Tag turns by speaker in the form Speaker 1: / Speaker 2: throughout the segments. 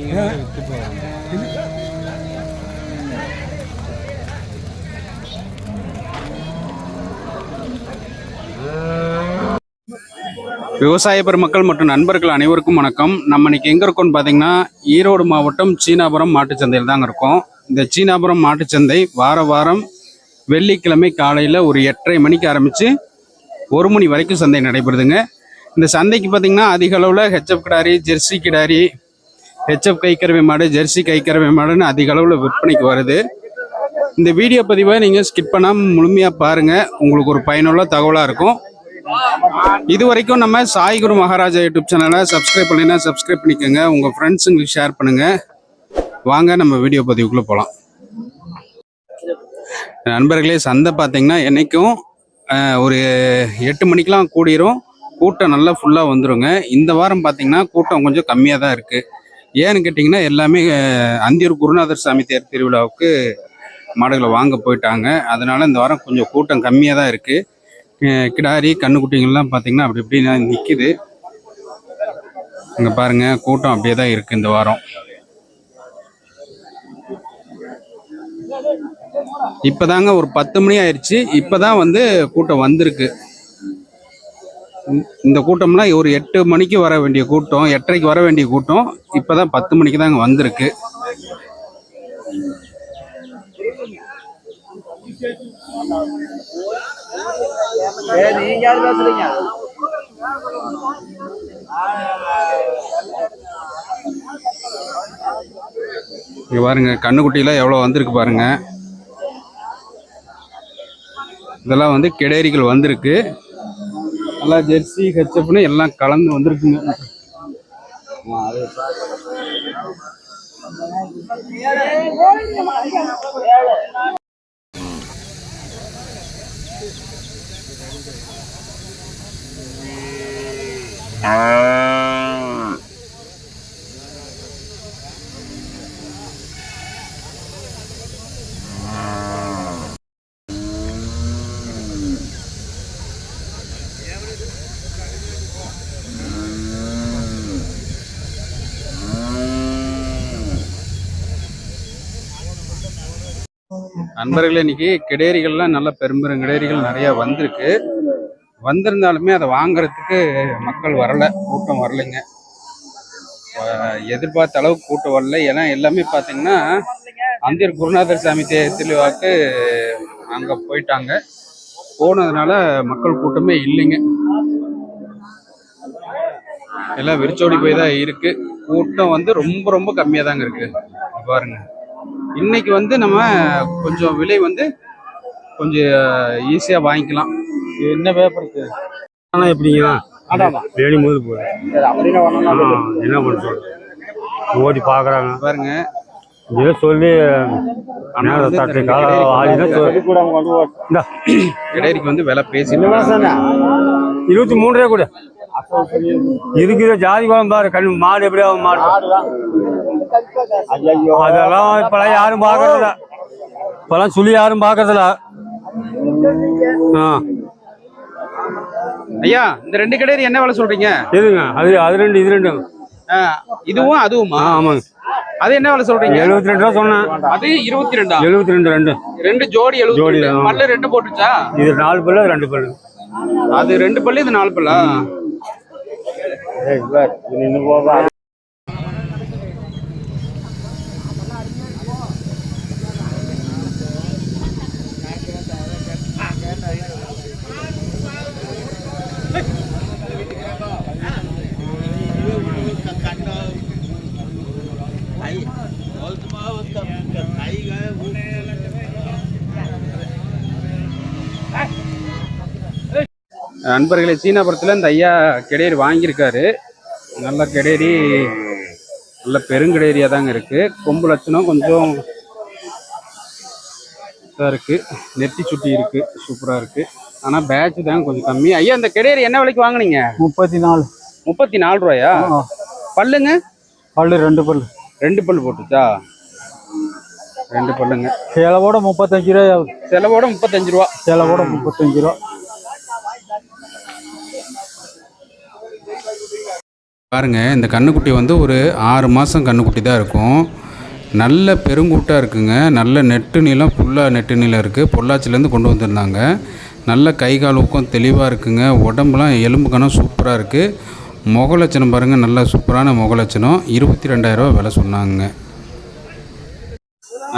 Speaker 1: விவசாய பெருமக்கள் மற்றும் நண்பர்கள் அனைவருக்கும் வணக்கம். நம்ம இன்னைக்கு எங்க இருக்கோம்னு பாத்தீங்கன்னா ஈரோடு மாவட்டம் சீனாபுரம் மாட்டுச்சந்தையில் தாங்க இருக்கோம். இந்த சீனாபுரம் மாட்டுச்சந்தை வார வாரம் வெள்ளிக்கிழமை காலையில ஒரு எட்டரை மணிக்கு ஆரம்பிச்சு ஒரு மணி வரைக்கும் சந்தை நடைபெறுதுங்க. இந்த சந்தைக்கு பார்த்தீங்கன்னா அதிக அளவில் ஹெச்எஃப் கிடாரி ஜெர்சி கிடாரி ஹெச்எஃப் கைக்கறவை மாடு ஜெர்சி கைக்கறவை மாடுன்னு அதிக அளவில் விற்பனைக்கு வருது. இந்த வீடியோ பதிவை நீங்கள் ஸ்கிப் பண்ணாமல் முழுமையாக பாருங்கள் உங்களுக்கு ஒரு பயனுள்ள தகவலாக இருக்கும். இது வரைக்கும் நம்ம சாய்குரு மகாராஜா யூடியூப் சேனலை சப்ஸ்கிரைப் பண்ணினா சப்ஸ்கிரைப் பண்ணிக்கோங்க. உங்கள் ஃப்ரெண்ட்ஸுங்களுக்கு ஷேர் பண்ணுங்கள் வாங்க நம்ம வீடியோ பதிவுக்குள்ளே போகலாம் நண்பர்களே சந்தை பார்த்தீங்கன்னா என்னைக்கும் ஒரு எட்டு மணிக்கெலாம் கூடிரும். கூட்டம் நல்லா ஃபுல்லாக வந்துருங்க. இந்த வாரம் பார்த்தீங்கன்னா கூட்டம் கொஞ்சம் கம்மியாக தான் இருக்குது ஏன்னு கேட்டிங்கன்னா எல்லாமே அந்தியூர் குருநாதர் சாமி தேர் திருவிழாவுக்கு மாடுகளை வாங்க போயிட்டாங்க. அதனால் இந்த வாரம் கொஞ்சம் கூட்டம் கம்மியாக தான் இருக்குது கிடாரி கண்ணுக்குட்டிங்கள்லாம் பார்த்திங்கன்னா அப்படி இப்படி நிற்கிது இங்கே பாருங்கள் கூட்டம் அப்படியே தான் இருக்குது இந்த வாரம். இப்போதாங்க ஒரு பத்து மணி ஆயிடுச்சு இப்போதான் வந்து கூட்டம் வந்திருக்கு. இந்த- கூட்டம்லாம் ஒரு எட்டு மணிக்கு வர வேண்டிய கூட்டம் எட்டரைக்கு வர வேண்டிய கூட்டம். இப்போதான் பத்து மணிக்கு வந்திருக்கு. இங்க பாருங்க கண்ணுக்குட்டிலாம் எவ்வளோ வந்திருக்கு பாருங்க. இதெல்லாம் வந்து கிடேரிகள் வந்திருக்கு. நல்லா ஜெர்சி ஹெச்எப்னு எல்லாம் கலந்து வந்திருக்குங்க. நண்பர்களே இன்னைக்கு கிடேரிகள்லாம் நல்ல பெரும்பெரும் கிடேரிகள் நிறைய வந்திருக்கு. வந்திருந்தாலுமே அதை வாங்குறதுக்கு மக்கள் வரல கூட்டம் வரலைங்க. எதிர்பார்த்த அளவுக்கு கூட்டம் வரல. ஏன்னா எல்லாமே பார்த்தீங்கன்னா அந்தியர் குருநாதர் சாமி தே திருவிழாவுக்கு அங்கே போயிட்டாங்க. போனதுனால மக்கள் கூட்டமே இல்லைங்க. எல்லாம் வெறிச்சோடி போய் தான் இருக்கு. கூட்டம் வந்து ரொம்ப ரொம்ப கம்மியாக தாங்க இருக்கு பாருங்க. இன்னைக்கு வந்து நம்ம கொஞ்சம் விலை வந்து கொஞ்சம் ஈஸியாக வாங்கிக்கலாம்.
Speaker 2: என்ன பேப்பருக்கு ஆனா எப்படிங்க? வேணி முதல் போகுது ஆ, என்ன பண்ண சொல்ற? ஓடி பாக்குறாங்க.
Speaker 1: பாருங்க.
Speaker 2: இதை சொல்லி நேரம்
Speaker 1: வந்து விலை பேசிட்டு
Speaker 2: இருபத்தி மூணு ரூபா கூட. இருக்குது ஜாதி குளம் பாரு கண் மாடு எப்படி ஆகும் மாடு? அதெல்லாம் இப்பெல்லாம் யாரும் பாக்குறதில்ல இப்பெல்லாம் சொல்லி யாரும் பாக்குறதில்ல ஆ.
Speaker 1: ஐயா இந்த ரெண்டு கிடேரி என்ன விலை சொல்றீங்க?
Speaker 2: எதுங்க அது அது ரெண்டு இது ரெண்டு.
Speaker 1: ஆ, இதுவும் அதுவுமா?
Speaker 2: ஆமாங்க.
Speaker 1: அது என்ன விலை சொல்றீங்க?
Speaker 2: எழுபத்தி ரெண்டு ரூபா சொன்னேன்.
Speaker 1: அது இருபத்தி ரெண்டா
Speaker 2: எழுபத்தி ரெண்டு. ரெண்டு
Speaker 1: ரெண்டு ஜோடி எழுபத்தி
Speaker 2: ஜோடி.
Speaker 1: பல்லு ரெண்டு போட்டுச்சா
Speaker 2: இது நாலு பல்லு ரெண்டு பல்லு.
Speaker 1: அது ரெண்டு பல்லு இது நாலு பல்லா? Evet, evet. Gününü baba. நண்பர்களே சீனாபுரத்தில் இந்த ஐயா கிடேரி வாங்கியிருக்காரு. நல்ல கிடேரி நல்ல பெருங்கிடேரியா தாங்க இருக்கு. கொம்பு லட்சணம் கொஞ்சம் இதா இருக்கு. நெத்தி சுட்டி இருக்கு சூப்பரா இருக்கு. ஆனா பேட்ச் தாங்க கொஞ்சம் கம்மி. ஐயா இந்த கிடேரி என்ன விலைக்கு வாங்குனீங்க?
Speaker 2: முப்பத்தி நாலு
Speaker 1: முப்பத்தி நாலு ரூபாயா பல்லுங்க?
Speaker 2: பல்லு ரெண்டு பல்லு.
Speaker 1: ரெண்டு பல்லு போட்டுச்சா? ரெண்டு பல்லுங்க.
Speaker 2: சேலவோட முப்பத்தஞ்சு ரூபாய்
Speaker 1: செலவோட முப்பத்தஞ்சு ரூபா.
Speaker 2: சேலவோட முப்பத்தஞ்சு ரூபா.
Speaker 1: பாருங்கள் இந்த கன்றுக்குட்டி வந்து ஒரு ஆறு மாதம் கன்றுக்குட்டி தான் இருக்கும். நல்ல பெருங்கூட்டாக இருக்குங்க. நல்ல நெட்டு நீளம் ஃபுல்லாக நெட்டு நீளம் இருக்குது பொள்ளாச்சிலேருந்து கொண்டு வந்திருந்தாங்க. நல்ல கை கால் ஊக்கம் தெளிவாக இருக்குங்க. உடம்புலாம் எலும்பு கணம் சூப்பராக இருக்குது முகலட்சணம் பாருங்கள் நல்ல சூப்பரான முகலட்சணம் இருபத்தி ரெண்டாயிரரூபா விலை சொன்னாங்க.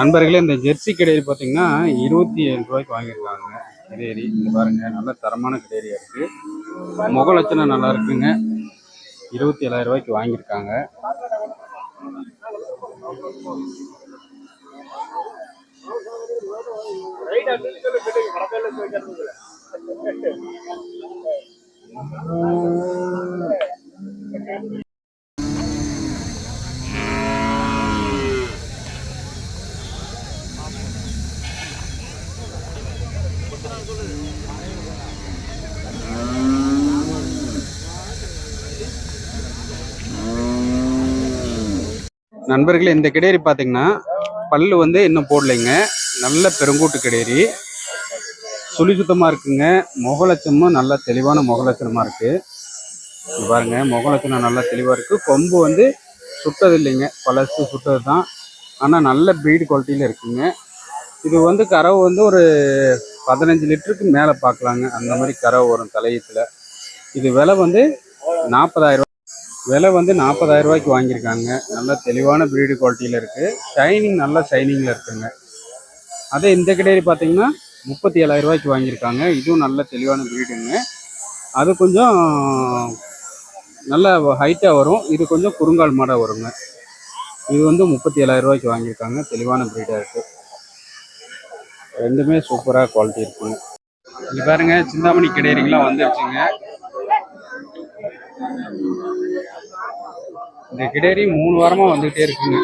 Speaker 1: நண்பர்களே இந்த ஜெர்சி கிடையாது பார்த்தீங்கன்னா இருபத்தி ஏழு ரூபாய்க்கு வாங்கியிருக்காங்க. கிடேரி இங்கே பாருங்கள் நல்ல தரமான கிடேரியா இருக்குது முகலட்சணம் நல்லா இருக்குங்க. இருபத்தி ஏழாயிரம் ரூபாய்க்கு வாங்கியிருக்காங்க. நண்பர்களே இந்த கிடேரி பார்த்தீங்கன்னா பல்லு வந்து இன்னும் போடலைங்க. நல்ல பெருங்கூட்டு கிடேரி சுழி சுத்தமாக இருக்குங்க. முகலட்சமும் நல்ல தெளிவான முகலட்சணமாக இருக்குது பாருங்க முகலட்சணம் நல்லா தெளிவாக இருக்குது கொம்பு வந்து சுட்டது இல்லைங்க பழசு சுட்டது தான் ஆனால் நல்ல ப்ரீடு குவாலிட்டியில் இருக்குங்க. இது வந்து கறவை வந்து ஒரு பதினஞ்சு லிட்டருக்கு மேலே பார்க்கலாங்க அந்த மாதிரி கறவை வரும் தலையத்தில் இது விலை வந்து நாற்பதாயிரம் விலை வந்து நாற்பதாயிரம் ரூபாய்க்கு வாங்கியிருக்காங்க. நல்ல தெளிவான ப்ரீடு குவாலிட்டியில் இருக்குது ஷைனிங் நல்ல ஷைனிங்கில் இருக்குங்க. அதே இந்த கிடையாது பார்த்தீங்கன்னா முப்பத்தி ஏழாயிரம் ரூபாய்க்கு வாங்கியிருக்காங்க. இதுவும் நல்ல தெளிவான ப்ரீடுங்க அது கொஞ்சம் நல்ல ஹைட்டாக வரும். இது கொஞ்சம் குறுங்கால் மாடாக வருங்க. இது வந்து முப்பத்தி ஏழாயிரம் ரூபாய்க்கு வாங்கியிருக்காங்க. தெளிவான ப்ரீடாக இருக்குது ரெண்டுமே சூப்பராக குவாலிட்டி இருக்குங்க. இது பாருங்க சிந்தாமணி கிடேரிங்களாம் வந்துருச்சுங்க. இந்த கிடேரி மூணு வாரமா வந்துகிட்டே இருக்குங்க.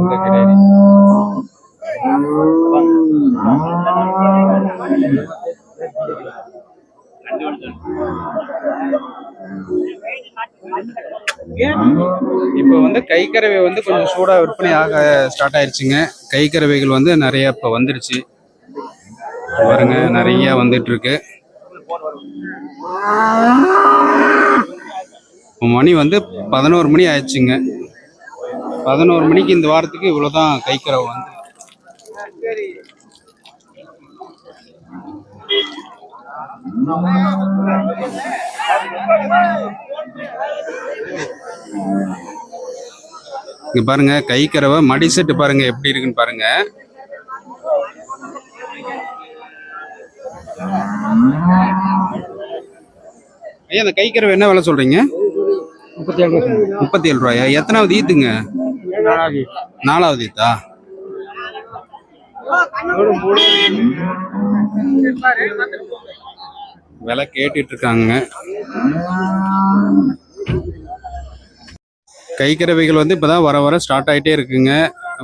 Speaker 1: இந்த கிடேரி. இப்போ வந்து கைக்கரவை வந்து கொஞ்சம் சூடாக விற்பனை ஆக ஸ்டார்ட் ஆயிடுச்சுங்க கைக்கரவைகள் வந்து நிறைய இப்போ வந்துருச்சு. பாருங்க நிறைய வந்துட்டு இருக்கு. மணி வந்து பதினோரு மணி ஆயிடுச்சுங்க. பதினோரு மணிக்கு இந்த வாரத்துக்கு இவ்வளோதான் கைக்கறவை வந்து. இங்க பாருங்க கைக்கறவை மடி செட்டு பாருங்க எப்படி இருக்குன்னு பாருங்க. ஐயா அந்த கைக்கறவை என்ன விலை சொல்றீங்க?
Speaker 2: முப்பத்தி ஏழு
Speaker 1: முப்பத்தி ஏழு ரூபாயா? எத்தனாவது ஈத்துங்க? நாலாவது ஈத்தா. விலை கேட்டுட்டு இருக்காங்க கைக்கறவைகள் வந்து இப்பதான் வர வர ஸ்டார்ட் ஆயிட்டே இருக்குங்க.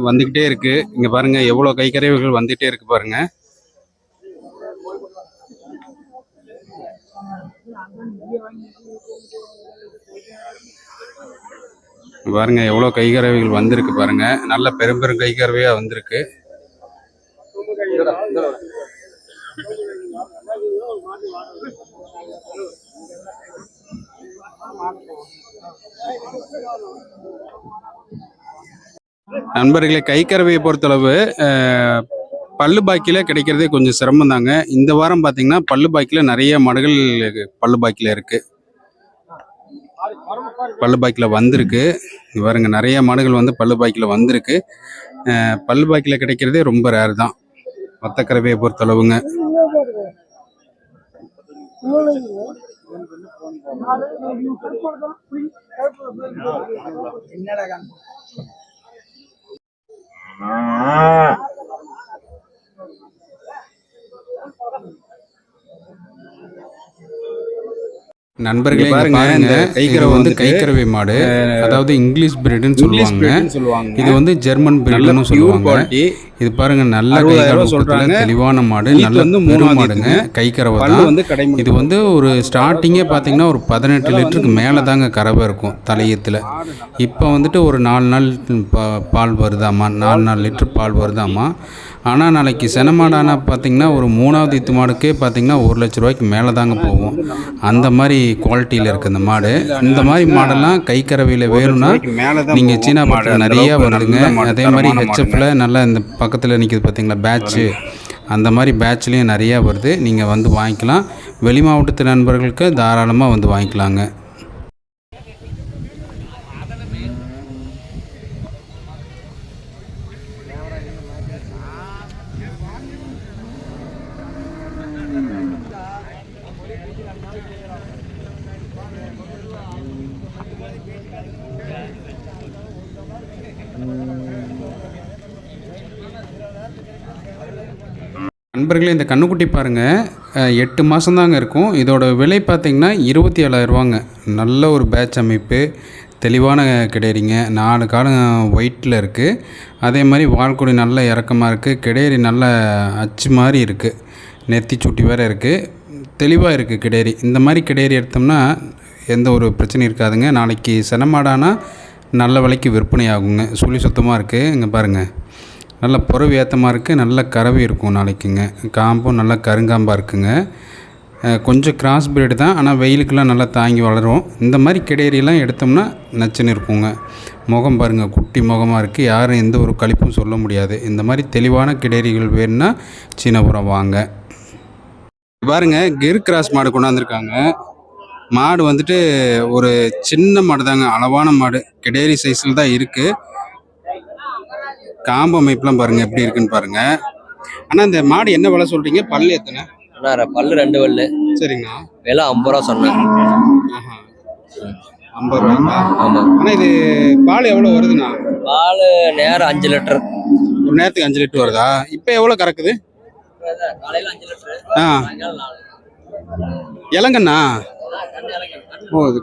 Speaker 1: வந்துகிட்டே இருக்கு. இங்க பாருங்க எவ்வளவு கைக்கறவைகள் வந்துட்டே இருக்கு பாருங்க. பாருங்கள் எவ்வளோ கைகரவைகள் வந்திருக்கு பாருங்கள் நல்ல பெரும் பெரும் கைகரவையாக வந்திருக்கு. நண்பர்களே கைக்கரவையை பொறுத்தளவு பல்லு பாக்கியில் கிடைக்கிறதே கொஞ்சம் சிரமம் தாங்க இந்த வாரம் பார்த்தீங்கன்னா பல்லு பாக்கியில் நிறைய மாடுகள் பல்லு பாக்கியில் இருக்குது பல்லு பாய்க்கில் வந்திருக்கு. பாருங்க நிறைய மாடுகள் வந்து பல்லு பாய்க்கில் வந்திருக்கு. பல்லு பாய்க்கில் கிடைக்கிறதே ரொம்ப ரேர் தான். மொத்தக்கரவையை கறவையை என்னடா நண்பர்களே பாருங்க கைக்கறவை வந்து கைக்கறவை மாடு. அதாவது இங்கிலீஷ் பிரீடுன்னு சொல்லுவாங்க. இது வந்து ஜெர்மன் பிரீடுன்னு சொல்லுவாங்க. இது பாருங்க நல்ல சொல்றாங்க. தெளிவான மாடு நல்ல
Speaker 2: மூணாவது
Speaker 1: மாடுங்க. கைக்கறவை தான். இது வந்து ஒரு ஸ்டார்டிங்கே பார்த்தீங்கன்னா ஒரு பதினெட்டு லிட்டருக்கு மேலே தாங்க கறவை இருக்கும் தலையத்தில் இப்போ வந்துட்டு ஒரு நாலு நாள் பால் வருதாம்மா நாலு நாலு லிட்டர் பால் வருதாம்மா ஆனால் நாளைக்கு சென மாடானா பார்த்தீங்கன்னா ஒரு மூணாவது ஈத்து மாடுக்கே பார்த்தீங்கன்னா ஒரு லட்ச ரூபாய்க்கு மேலே தாங்க போகும். அந்த மாதிரி குவாலிட்டியில் இருக்குது இந்த மாடு. இந்த மாதிரி மாடெல்லாம் கை கறவையில் வேணும்னா நீங்கள் சீனா மாடு நிறைய வருதுங்க அதே மாதிரி ஹெச்எஃப்ல நல்லா இந்த பக்கத்தில் நிற்கிது பார்த்தீங்களா பேட்ச்சு அந்த மாதிரி பேட்ச்லேயும் நிறையா வருது. நீங்கள் வந்து வாங்கிக்கலாம். வெளி மாவட்டத்து நண்பர்களுக்கு தாராளமாக வந்து வாங்கிக்கலாங்க. நண்பர்களே இந்த கண்ணுக்குட்டி பாருங்கள் எட்டு மாதம்தாங்க இருக்கும். இதோட விலை பார்த்திங்கன்னா இருபத்தி ஏழாயிரரூவாங்க நல்ல ஒரு பேட்ச் அமைப்பு. தெளிவான கிடையறிங்க. நாலு காலம் ஒயிட்டில் இருக்குது அதே மாதிரி வால்குடி நல்ல இறக்கமாக இருக்குது கிடையறி நல்ல அச்சு மாதிரி இருக்குது நெத்தி சுட்டி வேறு இருக்குது தெளிவாக இருக்குது கிடையறி. இந்த மாதிரி கிடையறி எடுத்தோம்னா எந்த ஒரு பிரச்சனையும் இருக்காதுங்க. நாளைக்கு செனமாடானா நல்ல விலைக்கு விற்பனை ஆகுங்க சுழி சுத்தமாக இருக்குது இங்கே பாருங்கள் நல்ல புறவு ஏத்தமாக இருக்குது நல்ல கறவை இருக்கும் நாளைக்குங்க. காம்பும் நல்லா கருங்காம்பாக இருக்குங்க. கொஞ்சம் கிராஸ் பிரீடு தான். ஆனால் வெயிலுக்கெல்லாம் நல்லா தாங்கி வளரும். இந்த மாதிரி கிடையறியெல்லாம் எடுத்தோம்னா நச்சுன்னு இருக்குங்க. முகம் பாருங்கள் குட்டி முகமாக இருக்குது யாரும் எந்த ஒரு கழிப்பும் சொல்ல முடியாது. இந்த மாதிரி தெளிவான கிடையறிகள் வேணும்னா சீனபுரம் வாங்க. பாருங்க. கிர் கிராஸ் மாடு கொண்டாந்துருக்காங்க. மாடு வந்துட்டு ஒரு சின்ன மாடு தாங்க அளவான மாடு. கிடையரி சைஸில் தான் இருக்குது காம்பு அமைப்புலாம் பாருங்க எப்படி இருக்குன்னு பாருங்க. ஆனா இந்த மாடு என்ன விலை சொல்றீங்க? பல்லு எத்தனை?
Speaker 3: அண்ணா பல்லு ரெண்டு பல்லு
Speaker 1: சரிங்கண்ணா.
Speaker 3: விலை ஐம்பது ரூபா சொன்னேன்.
Speaker 1: ஆஹா. ஐம்பது ரூபாய்ங்களா?
Speaker 3: ஆமா.
Speaker 1: ஆனா இது பால் எவ்வளவு வருதுண்ணா?
Speaker 3: பால் நேரம் அஞ்சு லிட்டர்.
Speaker 1: ஒரு நேரத்துக்கு அஞ்சு லிட்டர் வருதா? இப்போ எவ்வளவு கறக்குது?
Speaker 3: காலையில அஞ்சு லிட்டர்
Speaker 1: ஆ. இளங்கண்ணா? ஓ இது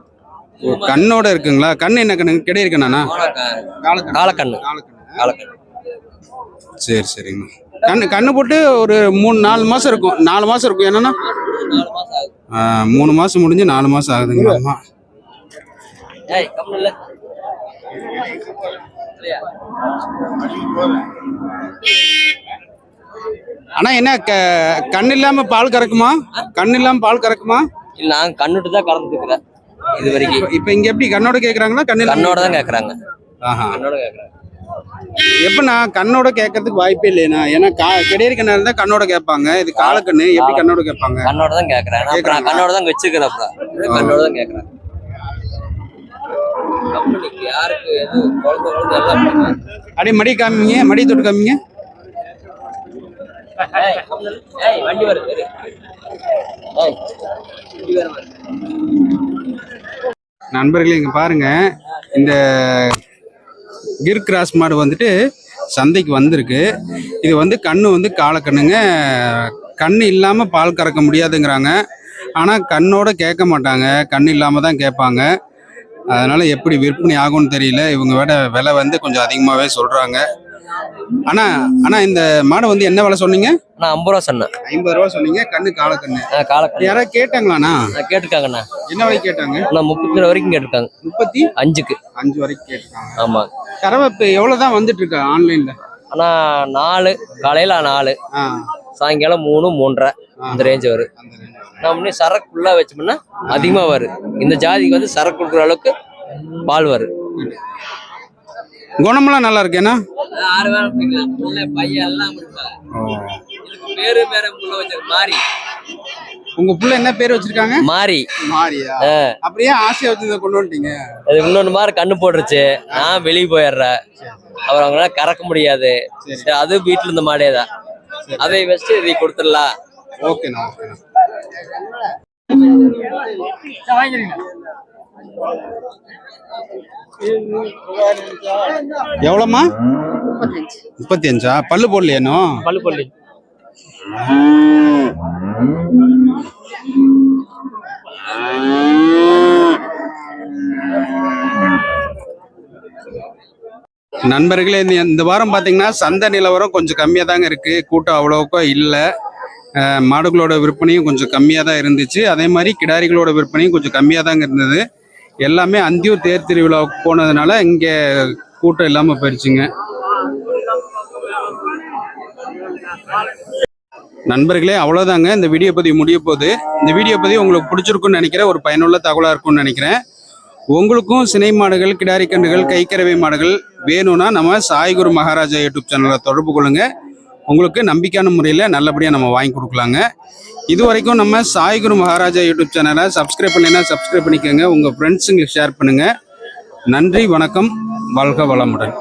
Speaker 1: ஓ, கண்ணோட இருக்குங்களா? கண்ணு என்ன கண்ணு? கிடை இருக்கண்ணா காலக்கண்ணு.
Speaker 3: காலக்கண்ணு.
Speaker 1: சரி சரிங்கண்ணா கண்ணு கண்ணு போட்டு ஒரு மூணு நாலு மாசம் இருக்கும். நாலு மாசம் இருக்கும். என்னன்னா? மூணு மாசம் முடிஞ்சு நாலு மாசம் ஆகுதுங்களா
Speaker 3: இல்லையா?
Speaker 1: ஆனா என்ன க- கண் இல்லாம பால் கறக்குமா? கண் இல்லாம பால் கறக்குமா?
Speaker 3: இல்ல நான் கண்ணுட்டு தான் கறந்துருக்கிறேன் இது வரைக்கும்.
Speaker 1: இப்ப- இங்க எப்படி கண்ணோட கேக்குறாங்களா கண் இல்லாம
Speaker 3: கண்ணோட தான் கேக்குறாங்க.
Speaker 1: ஆஹா.
Speaker 3: கண்ணோட கேக்குறாங்க.
Speaker 1: எப்ப நான் கண்ணோட கேட்கறதுக்கு வாய்ப்பே இல்லையா ஏன்னா கா கிடையாது கண்ணா இருந்தா கண்ணோட கேட்பாங்க. இது காலக்கண்ணு எப்படி கண்ணோட கேட்பாங்க?
Speaker 3: கண்ணோட தான் அப்புறம் நான்? கண்ணோட தான் வச்சுக்கிறேன் அப்புறம். கண்ணோட தான் கம்பெனிக்கு யாருக்கு எது குழந்தை எல்லாம்.
Speaker 1: அப்படியே மடி காமிங்க மடி தொட்டு காமிங்க.
Speaker 3: ஏய், வண்டி வருது ஏய், வண்டி வருது.
Speaker 1: நண்பர்களே இங்க பாருங்க. இந்த கிர் கிராஸ் மாடு வந்துட்டு சந்தைக்கு வந்திருக்கு. இது வந்து கண்ணு வந்து காலக்கண்ணுங்க கண் இல்லாமல் பால் கறக்க முடியாதுங்கிறாங்க. ஆனால் கண்ணோட கேட்க மாட்டாங்க. கண் இல்லாமல் தான் கேட்பாங்க. அதனால எப்படி விற்பனை ஆகும்னு தெரியல. இவங்க விட விலை வந்து கொஞ்சம் அதிகமாகவே சொல்கிறாங்க ஆனா ஆனா இந்த மாடு வந்து என்ன விலை சொன்னீங்க?
Speaker 3: நான் ஐம்பது ரூபா சொன்னேன்.
Speaker 1: ஐம்பது ரூபா சொன்னீங்க கண்ணு காலக்கண்ணு
Speaker 3: ஆ, காலக்கண்ணு
Speaker 1: யாராவது கேட்டாங்களாண்ணா?
Speaker 3: நான் கேட்டிருக்காங்கண்ணா
Speaker 1: என்ன விலை கேட்டாங்க?
Speaker 3: நான் முப்பத்தி ரெண்டு வரைக்கும் கேட்டிருக்காங்க.
Speaker 1: முப்பத்தி
Speaker 3: அஞ்சுக்கு.
Speaker 1: அஞ்சு வரைக்கும் கேட்டிருக்காங்க.
Speaker 3: ஆமா.
Speaker 1: கறவை இப்போ எவ்வளோதான் வந்துட்டு இருக்கா ஆன்லைன்ல?
Speaker 3: ஆனா நாலு. காலையில நாலு. சாயங்காலம் மூணு மூன்றரை. இந்த ரேஞ்ச் வரும்.
Speaker 1: அந்த.
Speaker 3: நம்ம இன்னும் சரக்கு ஃபுல்லா வச்சோம்னா அதிகமா வரும். இந்த ஜாதிக்கு வந்து சரக்கு கொடுக்குற அளவுக்கு பால் வரும்.
Speaker 1: குணமெல்லாம் நல்லா இருக்கேனா
Speaker 3: ஆறு வேலை பிடிக்கலாம் புள்ள பையன் எல்லாம் இதுக்கு பேரு பேர புள்ள வச்சிருக்கு மாறி
Speaker 1: உங்க புள்ள என்ன பேர் வச்சிருக்காங்க?
Speaker 3: மாறி
Speaker 1: மாரியா? அப்படியே ஆசையா வச்சிருந்த கொண்டு வந்துட்டீங்க?
Speaker 3: அது இன்னொன்னு மாதிரி கண்ணு போட்டுருச்சு. நான் வெளியே போயிடுறேன். அப்புறம் அவங்களால கறக்க முடியாது. சரி. அது வீட்டுல இருந்த மாடே தான். அதை வச்சுட்டு இதை கொடுத்துடலாம்.
Speaker 1: ஓகேண்ணா ஓகேண்ணா. எவ்வளோம்மா? முப்பத்தி அஞ்சா பல்லு போடலையேனோ
Speaker 3: பல்லு கொல்லி
Speaker 1: நண்பர்களே இந்த இந்த வாரம் பார்த்தீங்கன்னா சந்தை நிலவரம் கொஞ்சம் கம்மியாக தாங்க இருக்குது கூட்டம் அவ்வளோக்கா இல்லை. மாடுகளோட விற்பனையும் கொஞ்சம் கம்மியாக தான் இருந்துச்சு. அதே மாதிரி கிடாரிகளோட விற்பனையும் கொஞ்சம் கம்மியாக தாங்க இருந்தது. எல்லாமே அந்தியூர் தேர் திருவிழாவுக்கு போனதுனால இங்கே கூட்டம் இல்லாமல் போயிடுச்சுங்க நண்பர்களே அவ்வளோதாங்க இந்த வீடியோ பதிவு முடிய போகுது. இந்த வீடியோ பதிவு உங்களுக்கு பிடிச்சிருக்குன்னு நினைக்கிறேன். ஒரு பயனுள்ள தகவலாக இருக்கும்னு நினைக்கிறேன். உங்களுக்கும் சினை மாடுகள் கிடாரி கன்றுகள் கைக்கறவை மாடுகள் வேணும்னா நம்ம சாய்குரு மகாராஜா யூடியூப் சேனலை தொடர்பு கொள்ளுங்கள் உங்களுக்கு நம்பிக்கையான முறையில் நல்லபடியாக நம்ம வாங்கி கொடுக்கலாங்க. இது வரைக்கும் நம்ம சாய்குரு மகாராஜா யூடியூப் சேனலை சப்ஸ்கிரைப் பண்ணினா சப்ஸ்கிரைப் பண்ணிக்கோங்க. உங்கள் ஃப்ரெண்ட்ஸுங்களுக்கு ஷேர் பண்ணுங்கள் நன்றி வணக்கம். வாழ்க வளமுடன்.